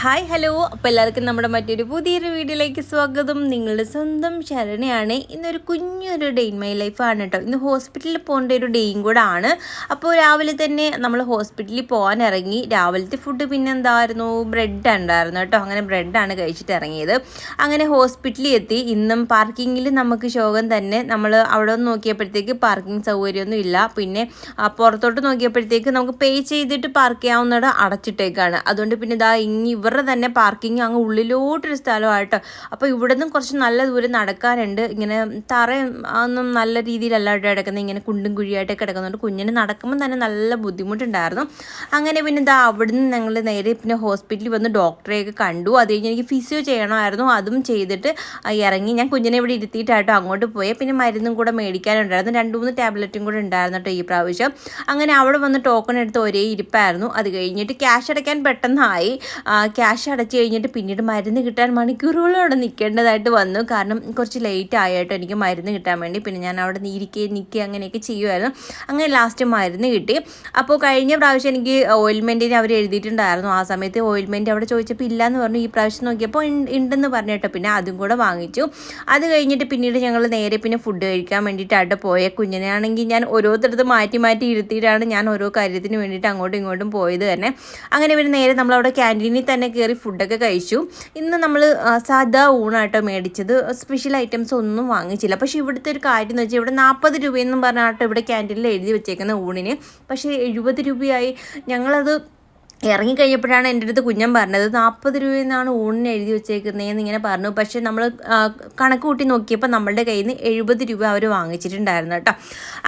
Hi hello അപ്പോൾ എല്ലാവർക്കും നമ്മുടെ മറ്റൊരു പുതിയൊരു വീഡിയോയിലേക്ക് സ്വാഗതം. നിങ്ങളുടെ സ്വന്തം ശരണയാണ്. ഇന്നൊരു കുഞ്ഞൊരു ഡേ ഇൻ മൈ ലൈഫാണ് കേട്ടോ ഇന്ന് ഹോസ്പിറ്റലിൽ പോകേണ്ട ഒരു ഡേയും കൂടെ ആണ്. അപ്പോൾ രാവിലെ തന്നെ നമ്മൾ ഹോസ്പിറ്റലിൽ പോകാൻ ഇറങ്ങി. രാവിലത്തെ ഫുഡ് പിന്നെ എന്തായിരുന്നു? ബ്രെഡ് ഉണ്ടായിരുന്നു കേട്ടോ അങ്ങനെ ബ്രെഡാണ് കഴിച്ചിട്ട് ഇറങ്ങിയത്. അങ്ങനെ ഹോസ്പിറ്റലിൽ എത്തി. ഇന്നും പാർക്കിങ്ങിൽ നമുക്ക് ശോകം തന്നെ. നമ്മൾ അവിടെ ഒന്ന് നോക്കിയപ്പോഴത്തേക്ക് പാർക്കിംഗ് സൗകര്യമൊന്നും ഇല്ല. പിന്നെ പുറത്തോട്ട് നോക്കിയപ്പോഴത്തേക്ക് നമുക്ക് പേ ചെയ്തിട്ട് പാർക്ക് ചെയ്യാവുന്നത് അടച്ചിട്ടേക്കാണ്. അതുകൊണ്ട് പിന്നെ ഇതാ ഇനി ഇവരുടെ തന്നെ പാർക്കിംഗ് അങ്ങ് ഉള്ളിലോട്ടൊരു സ്ഥലമായിട്ട്. അപ്പോൾ നിന്നും കുറച്ച് നല്ല ദൂരം നടക്കാനുണ്ട്. ഇങ്ങനെ തറ ഒന്നും നല്ല രീതിയിലല്ല ഇവിടെ കിടക്കുന്നത്. ഇങ്ങനെ കുണ്ടും കുഴിയായിട്ടൊക്കെ കിടക്കുന്നുണ്ട്. കുഞ്ഞിന് നടക്കുമ്പോൾ തന്നെ നല്ല ബുദ്ധിമുട്ടുണ്ടായിരുന്നു. അങ്ങനെ പിന്നെ ഇതാ അവിടുന്ന് ഞങ്ങൾ നേരെ പിന്നെ ഹോസ്പിറ്റലിൽ വന്ന് ഡോക്ടറെയൊക്കെ കണ്ടു. അത് കഴിഞ്ഞ് എനിക്ക് ഫിസിയോ ചെയ്യണമായിരുന്നു. അതും ചെയ്തിട്ട് ഇറങ്ങി. ഞാൻ കുഞ്ഞിനെ ഇവിടെ ഇരുത്തിയിട്ടായിട്ടോ അങ്ങോട്ട് പോയി. പിന്നെ മരുന്നും കൂടെ മേടിക്കാനുണ്ടായിരുന്നു. രണ്ട് മൂന്ന് ടാബ്ലറ്റും കൂടെ ഉണ്ടായിരുന്നു കേട്ടോ ഈ പ്രാവശ്യം. അങ്ങനെ അവിടെ വന്ന് ടോക്കൺ എടുത്ത് ഒരേ ഇരിപ്പായിരുന്നു. അത് കഴിഞ്ഞിട്ട് ക്യാഷ് അടയ്ക്കാൻ പെട്ടെന്നായി. ക്യാഷ് അടച്ചു കഴിഞ്ഞിട്ട് പിന്നീട് മരുന്ന് കിട്ടാൻ മണിക്കൂറുകളും അവിടെ നിൽക്കേണ്ടതായിട്ട് വന്നു. കാരണം കുറച്ച് ലേറ്റ് ആയിട്ടോ എനിക്ക് മരുന്ന് കിട്ടാൻ വേണ്ടി. പിന്നെ ഞാൻ അവിടെ നിന്ന് ഇരിക്കുകയും നിൽക്കുകയും അങ്ങനെയൊക്കെ ചെയ്യുമായിരുന്നു അങ്ങനെ ലാസ്റ്റ് മരുന്ന് കിട്ടി. അപ്പോൾ കഴിഞ്ഞ പ്രാവശ്യം എനിക്ക് ഓയിൽമെന്റിന് അവർ എഴുതിയിട്ടുണ്ടായിരുന്നു. ആ സമയത്ത് ഓയിൽമെന്റ് അവിടെ ചോദിച്ചപ്പോൾ ഇല്ല എന്ന് പറഞ്ഞു. ഈ പ്രാവശ്യം നോക്കിയപ്പോൾ ഉണ്ട്- ഉണ്ടെന്ന് പറഞ്ഞു പിന്നെ അതും കൂടെ വാങ്ങിച്ചു. അത് കഴിഞ്ഞിട്ട് പിന്നീട് ഞങ്ങൾ നേരെ പിന്നെ ഫുഡ് കഴിക്കാൻ വേണ്ടിയിട്ടായിട്ട് പോയ. കുഞ്ഞിനാണെങ്കിൽ ഞാൻ ഓരോരുത്തരത്ത് മാറ്റി മാറ്റി ഇരുത്തിയിട്ടാണ് ഞാൻ ഓരോ കാര്യത്തിന് വേണ്ടിയിട്ട് അങ്ങോട്ടും ഇങ്ങോട്ടും പോയത് തന്നെ. അങ്ങനെ പിന്നെ നേരെ നമ്മളവിടെ ക്യാന്റീനിൽ തന്നെ കയറി ഫുഡൊക്കെ കഴിച്ചു. ഇന്ന് നമ്മൾ സാധാ ഊണാട്ടോ മേടിച്ചത്. സ്പെഷ്യൽ ഐറ്റംസ് ഒന്നും വാങ്ങിച്ചില്ല. പക്ഷേ ഇവിടുത്തെ ഒരു കാര്യം എന്ന് വെച്ചാൽ ഇവിടെ നാൽപ്പത് രൂപയെന്നും പറഞ്ഞാട്ടോ ഇവിടെ ക്യാന്റീനിൽ എഴുതി വെച്ചേക്കുന്ന ഊണിന്. പക്ഷേ എഴുപത് രൂപയായി. ഞങ്ങളത് ഇറങ്ങിക്കഴിഞ്ഞപ്പോഴാണ് എന്റെ അടുത്ത് കുഞ്ഞൻ പറഞ്ഞത് നാൽപ്പത് രൂപയെന്നാണ് ഊണിന് എഴുതി വെച്ചേക്കുന്നതെന്ന് ഇങ്ങനെ പറഞ്ഞു. പക്ഷേ നമ്മൾ കണക്ക് കൂട്ടി നോക്കിയപ്പോൾ നമ്മളുടെ കയ്യിൽ നിന്ന് എഴുപത് രൂപ അവർ വാങ്ങിച്ചിട്ടുണ്ടായിരുന്നു കേട്ടോ.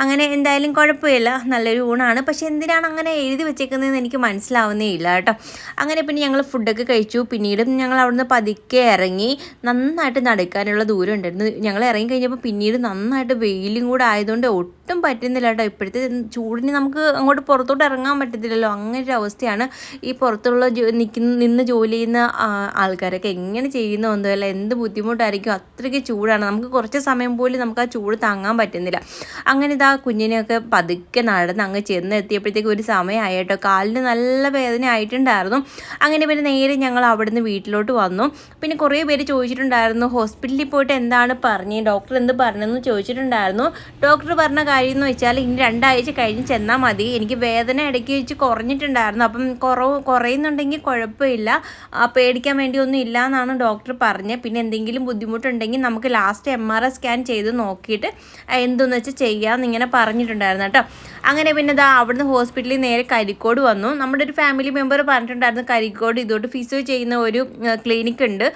അങ്ങനെ എന്തായാലും കുഴപ്പമില്ല നല്ലൊരു ഊണാണ്. പക്ഷേ എന്തിനാണ് അങ്ങനെ എഴുതി വെച്ചേക്കുന്നതെന്ന് എനിക്ക് മനസ്സിലാവുന്നേ ഇല്ല കേട്ടോ. അങ്ങനെ പിന്നെ ഞങ്ങൾ ഫുഡൊക്കെ കഴിച്ചു. പിന്നീട് ഞങ്ങൾ അവിടുന്ന് പതുക്കെ ഇറങ്ങി നന്നായിട്ട് നടക്കാനുള്ള ദൂരം ഉണ്ടായിരുന്നു. ഞങ്ങൾ ഇറങ്ങി കഴിഞ്ഞപ്പോൾ പിന്നീട് നന്നായിട്ട് വെയിലും കൂടെ ആയതുകൊണ്ട് ഒട്ടും പറ്റുന്നില്ല കേട്ടോ. ഇപ്പോഴത്തെ ചൂടിന് നമുക്ക് അങ്ങോട്ട് പുറത്തോട്ട് ഇറങ്ങാൻ പറ്റത്തില്ലല്ലോ. അങ്ങനെ ഒരു അവസ്ഥയാണ് ഈ പുറത്തുള്ള നിൽക്കുന്ന നിന്ന് ജോലി ചെയ്യുന്ന ആൾക്കാരൊക്കെ. എങ്ങനെ ചെയ്യുന്ന ഒന്നുമല്ല എന്ത് ബുദ്ധിമുട്ടായിരിക്കും. അത്രയ്ക്ക് ചൂടാണ്. നമുക്ക് കുറച്ച് സമയം പോലും നമുക്ക് ആ ചൂട് താങ്ങാൻ പറ്റുന്നില്ല. അങ്ങനെ ഇതാ കുഞ്ഞിനെയൊക്കെ പതുക്കെ നടന്ന് അങ്ങ് ചെന്ന് എത്തിയപ്പോഴത്തേക്ക് ഒരു സമയമായി കേട്ടോ. കാലിന് നല്ല വേദന ആയിട്ടുണ്ടായിരുന്നു. അങ്ങനെ പിന്നെ നേരെ ഞങ്ങൾ അവിടുന്ന് വീട്ടിലോട്ട് വന്നു. പിന്നെ കുറേ പേര് ചോദിച്ചിട്ടുണ്ടായിരുന്നു ഹോസ്പിറ്റലിൽ പോയിട്ട് എന്താണ് പറഞ്ഞത്? ഡോക്ടർ എന്ത് പറഞ്ഞെന്ന് ചോദിച്ചിട്ടുണ്ടായിരുന്നു. ഡോക്ടർ പറഞ്ഞ കാര്യം എന്ന് വെച്ചാൽ ഇനി രണ്ടാഴ്ച കഴിഞ്ഞ് ചെന്നാൽ മതി. എനിക്ക് വേദന ഇടയ്ക്ക് വെച്ച് കുറഞ്ഞിട്ടുണ്ടായിരുന്നു. അപ്പം കുറവ് കുറയുന്നുണ്ടെങ്കിൽ കുഴപ്പമില്ല. പേടിക്കാൻ വേണ്ടി ഒന്നും ഇല്ല എന്നാണ് ഡോക്ടർ പറഞ്ഞത്. പിന്നെ എന്തെങ്കിലും ബുദ്ധിമുട്ടുണ്ടെങ്കിൽ നമുക്ക് last M R I scan ചെയ്ത് നോക്കിയിട്ട് എന്തെന്ന് വെച്ചാൽ ചെയ്യാമെന്ന് ഇങ്ങനെ പറഞ്ഞിട്ടുണ്ടായിരുന്നു കേട്ടോ. അങ്ങനെ പിന്നെ ഇതാ അവിടുന്ന് ഹോസ്പിറ്റലിൽ നേരെ കരിക്കോട് വന്നു. നമ്മുടെ ഒരു ഫാമിലി മെമ്പർ പറഞ്ഞിട്ടുണ്ടായിരുന്നു കരിക്കോട് ഇതോട്ട് ഫിസിയോ ചെയ്യുന്ന ഒരു ക്ലിനിക്ക് ഉണ്ട്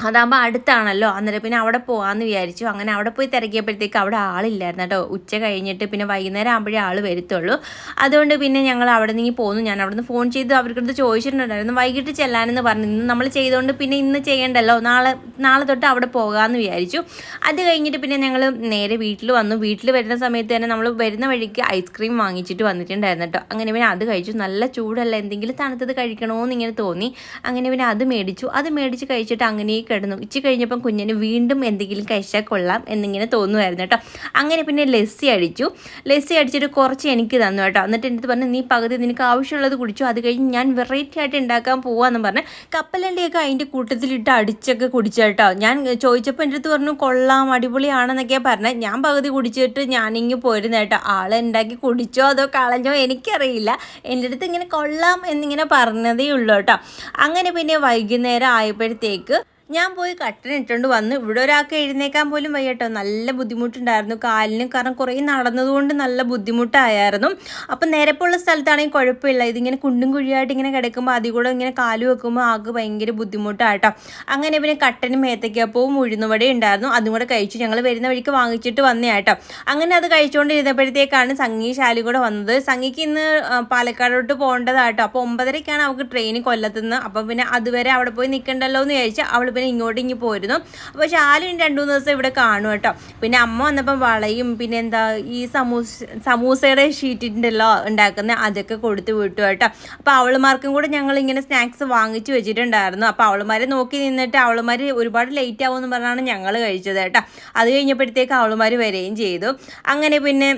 അതാകുമ്പോൾ അടുത്താണല്ലോ. അന്നേരം പിന്നെ അവിടെ പോകാമെന്ന് വിചാരിച്ചു. അങ്ങനെ അവിടെ പോയി തിരക്കിയപ്പോഴത്തേക്ക് അവിടെ ആളില്ലായിരുന്നു കേട്ടോ. ഉച്ച കഴിഞ്ഞിട്ട് പിന്നെ വൈകുന്നേരം ആകുമ്പോഴേ ആൾ വരത്തുള്ളൂ. അതുകൊണ്ട് പിന്നെ ഞങ്ങൾ അവിടെ നിന്ന് പോന്നു. ഞാൻ അവിടെ നിന്ന് ഫോൺ ചെയ്ത്. അവർക്കടുത്ത് ചോദിച്ചിട്ടുണ്ടായിരുന്നു. വൈകിട്ട് ചെല്ലാനെന്ന് പറഞ്ഞു. ഇന്ന് നമ്മൾ ചെയ്തുകൊണ്ട് പിന്നെ ഇന്ന് ചെയ്യണ്ടല്ലോ. നാളെ നാളെ തൊട്ട് അവിടെ പോകാമെന്ന് വിചാരിച്ചു. അത് കഴിഞ്ഞിട്ട് പിന്നെ ഞങ്ങൾ നേരെ വീട്ടിൽ വന്നു. വീട്ടിൽ വരുന്ന സമയത്ത് തന്നെ നമ്മൾ വരുന്ന വഴിക്ക് ഐസ്ക്രീം വാങ്ങിച്ചിട്ട് വന്നിട്ടുണ്ടായിരുന്നു കേട്ടോ. അങ്ങനെ പിന്നെ അത് കഴിച്ചു. നല്ല ചൂടല്ല? എന്തെങ്കിലും തണുത്തത് കഴിക്കണമെന്ന് ഇങ്ങനെ തോന്നി. അങ്ങനെ പിന്നെ അത് മേടിച്ചു. അത് മേടിച്ച് കഴിച്ചിട്ട് അങ്ങനെ കിടന്നു. ഉച്ച കഴിഞ്ഞപ്പം കുഞ്ഞിന് വീണ്ടും എന്തെങ്കിലും കഴിച്ചാൽ കൊള്ളാം എന്നിങ്ങനെ തോന്നുമായിരുന്നു കേട്ടോ. അങ്ങനെ പിന്നെ ലസ്സി അടിച്ചു. ലസ്സി അടിച്ചിട്ട് കുറച്ച് എനിക്ക് തന്നു കേട്ടോ. എന്നിട്ട് എന്റെ പറഞ്ഞു നീ പകുതി നിനക്ക് ആവശ്യമുള്ളത് കുടിച്ചു. അത് കഴിഞ്ഞ് ഞാൻ വെറൈറ്റി ആയിട്ട് ഉണ്ടാക്കാൻ പോവാന്ന് പറഞ്ഞ് കപ്പലണ്ടിയൊക്കെ അതിന്റെ കൂട്ടത്തിലിട്ട് അടിച്ചൊക്കെ കുടിച്ചു കേട്ടോ. ഞാൻ ചോദിച്ചപ്പോൾ എന്റെ അടുത്ത് പറഞ്ഞു കൊള്ളാം അടിപൊളിയാണെന്നൊക്കെയാണ് പറഞ്ഞത് ഞാൻ പകുതി കുടിച്ചിട്ട് ഞാനിങ്ങ് പോയിരുന്നു കേട്ടോ. ആളെ ഉണ്ടാക്കി കുടിച്ചോ അതോ കളഞ്ഞോ എനിക്കറിയില്ല. എന്റെ അടുത്ത് ഇങ്ങനെ കൊള്ളാം എന്നിങ്ങനെ പറഞ്ഞതേ ഉള്ളൂ കേട്ടോ. അങ്ങനെ പിന്നെ വൈകുന്നേരം ആയപ്പോഴത്തേക്ക് ഞാൻ പോയി കട്ടനിട്ടുകൊണ്ട് വന്ന് ഇവിടെ ഒരാൾക്ക് എഴുന്നേക്കാൻ പോലും വയ്യട്ടോ. നല്ല ബുദ്ധിമുട്ടുണ്ടായിരുന്നു. കാലിന് കാരണം കുറേ നടന്നതുകൊണ്ട് നല്ല ബുദ്ധിമുട്ടായിരുന്നു അപ്പം നേരപ്പുള്ള സ്ഥലത്താണെങ്കിൽ കുഴപ്പമില്ല. ഇതിങ്ങനെ കുണ്ടും കുഴിയായിട്ട് ഇങ്ങനെ കിടക്കുമ്പോൾ അതിൽ കൂടെ ഇങ്ങനെ കാൽ വെക്കുമ്പോൾ ആൾക്ക് ഭയങ്കര ബുദ്ധിമുട്ടാട്ടോ. അങ്ങനെ പിന്നെ കട്ടനും മേത്തക്കപ്പവും ഉഴുന്നുവടയും ഉണ്ടായിരുന്നു. അതും കൂടെ കഴിച്ചു. ഞങ്ങൾ വരുന്ന വഴിക്ക് വാങ്ങിച്ചിട്ട് വന്നേ കേട്ടോ അങ്ങനെ അത് കഴിച്ചുകൊണ്ടിരുന്നപ്പോഴത്തേക്കാണ് സംഗീ ശാലി കൂടെ വന്നത്. സംഗീക്ക് ഇന്ന് പാലക്കാടോട്ട് പോകേണ്ടതാട്ടോ. അപ്പോൾ ഒമ്പതരയ്ക്കാണ് അവൾക്ക് ട്രെയിൻ കൊല്ലത്തുനിന്ന്. അപ്പം പിന്നെ അതുവരെ അവിടെ പോയി നിൽക്കണ്ടല്ലോ എന്ന് വിചാരിച്ച് അവൾ പിന്നെ ഇങ്ങോട്ട് ഇങ്ങി പോയിരുന്നു അപ്പോൾ ശാലും രണ്ട് മൂന്ന് ദിവസം ഇവിടെ കാണും കേട്ടോ. പിന്നെ അമ്മ വന്നപ്പം വളയും പിന്നെ എന്താ ഈ സമൂസ സമൂസയുടെ ഷീറ്റിന്റെല്ലോ ഉണ്ടാക്കുന്ന അതൊക്കെ കൊടുത്ത് വിട്ടു കേട്ടോ. അപ്പോൾ അവളുമാർക്കും കൂടെ ഞങ്ങൾ ഇങ്ങനെ സ്നാക്സ് വാങ്ങിച്ചു വെച്ചിട്ടുണ്ടായിരുന്നു. അപ്പോൾ അവളുമാരെ നോക്കി നിന്നിട്ട് അവളുമാർ ഒരുപാട് ലേറ്റ് ആവുമെന്ന് പറഞ്ഞാണ് ഞങ്ങൾ കഴിച്ചത് കേട്ടോ. അത് കഴിഞ്ഞപ്പോഴത്തേക്ക് അവളുമാർ വരികയും ചെയ്തു. അങ്ങനെ പിന്നെ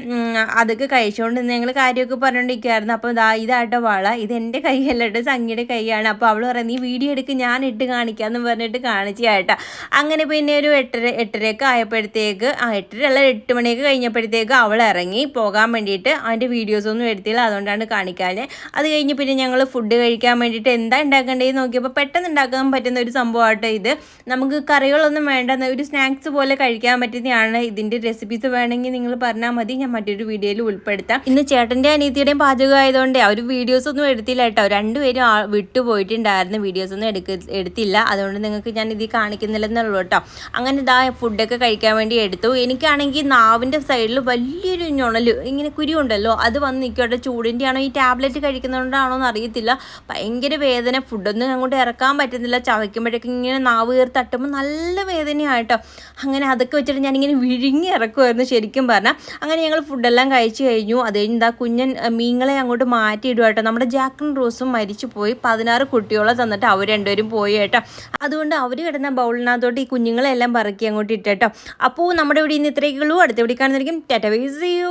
അതൊക്കെ കഴിച്ചുകൊണ്ട് ഞങ്ങൾ കാര്യമൊക്കെ പറഞ്ഞുകൊണ്ടിരിക്കുകയായിരുന്നു അപ്പോൾ ഇതാ ഇതാട്ടോ വള. ഇത് എന്റെ കൈയല്ല കേട്ടോ സംഗിയുടെ കൈയാണ്. അപ്പോൾ അവൾ പറയാം നീ വീഡിയോ എടുക്ക് ഞാൻ ഇട്ട് കാണിക്കാമെന്ന് പറഞ്ഞിട്ട് കാണിച്ചു കേട്ടോ അങ്ങനെ പിന്നെ ഒരു എട്ടര എട്ടരയൊക്കെ ആയപ്പോഴത്തേക്ക് ആ എട്ടര അല്ല എട്ട് മണിയൊക്കെ കഴിഞ്ഞപ്പോഴത്തേക്ക് അവൾ ഇറങ്ങി പോകാൻ വേണ്ടിയിട്ട് അതിന്റെ വീഡിയോസ് ഒന്നും എടുത്തില്ല അതുകൊണ്ടാണ് കാണിക്കാതെ അത് കഴിഞ്ഞ് പിന്നെ ഞങ്ങൾ ഫുഡ് കഴിക്കാൻ വേണ്ടിയിട്ട് എന്താ ഉണ്ടാക്കേണ്ടതെന്ന് നോക്കിയപ്പോൾ പെട്ടെന്ന് ഉണ്ടാക്കാൻ പറ്റുന്ന ഒരു സംഭവമായിട്ട് ഇത്. നമുക്ക് കറികളൊന്നും വേണ്ട ഒരു സ്നാക്സ് പോലെ കഴിക്കാൻ പറ്റുന്നതാണ് ഇതിന്റെ റെസിപ്പീസ് വേണമെങ്കിൽ നിങ്ങൾ പറഞ്ഞാൽ മതി ഞാൻ മറ്റൊരു വീഡിയോയിൽ ഉൾപ്പെടുത്താം. ഇന്ന് ചേട്ടന്റെ അനിയത്തിയുടെയും പാചകം ആയതുകൊണ്ട് അവർ വീഡിയോസ് ഒന്നും എടുത്തില്ല കേട്ടോ. രണ്ടുപേരും ആ വിട്ടു വീഡിയോസ് ഒന്നും എടുക്ക എടുത്തില്ല. അതുകൊണ്ട് നിങ്ങൾക്ക് ഞാൻ ഇത് കാണിക്കുന്നില്ലെന്നുള്ളൂ കേട്ടോ. അങ്ങനെ ഇതാ ഫുഡൊക്കെ കഴിക്കാൻ വേണ്ടി എടുത്തു. എനിക്കാണെങ്കിൽ നാവിന്റെ സൈഡിൽ വലിയൊരു ഞൊണൽ ഇങ്ങനെ കുരുണ്ടല്ലോ അത് വന്ന് നിൽക്കട്ടെ ചൂടിന്റെ ആണോ ഈ ടാബ്ലറ്റ് കഴിക്കുന്നതുകൊണ്ടാണോ എന്ന് അറിയത്തില്ല ഭയങ്കര വേദന ഫുഡൊന്നും അങ്ങോട്ട് ഇറക്കാൻ പറ്റുന്നില്ല. ചവയ്ക്കുമ്പോഴൊക്കെ ഇങ്ങനെ നാവ് കയറി തട്ടുമ്പോൾ നല്ല വേദനയായിട്ടോ അങ്ങനെ അതൊക്കെ വെച്ചിട്ട് ഞാനിങ്ങനെ വിഴുങ്ങി ഇറക്കുമായിരുന്നു ശരിക്കും പറഞ്ഞാൽ. അങ്ങനെ ഞങ്ങൾ ഫുഡെല്ലാം കഴിച്ചു കഴിഞ്ഞു. അത് കഴിഞ്ഞ് ഇതാ കുഞ്ഞൻ മീങ്ങളെ അങ്ങോട്ട് മാറ്റിയിടുക കേട്ടോ. നമ്മുടെ ജാക്കൻ റോസും മരിച്ചു പോയി പതിനാറ് കുട്ടികളെ തന്നിട്ട് അവർ രണ്ടുപേരും പോയി കേട്ടോ. അതുകൊണ്ട് അവർ കിടന്ന ബൗളിനകത്തോട്ട് ഈ കുഞ്ഞുങ്ങളെല്ലാം പറക്കി അങ്ങോട്ട് ഇട്ടേട്ടോ. അപ്പോൾ നമ്മുടെ ഇവിടെ ഇന്ന് ഇത്രയൊക്കെ ഉള്ളൂ. അടുത്ത എവിടെ കാണുന്നതായിരിക്കും. ടാറ്റ വൈസ് യു.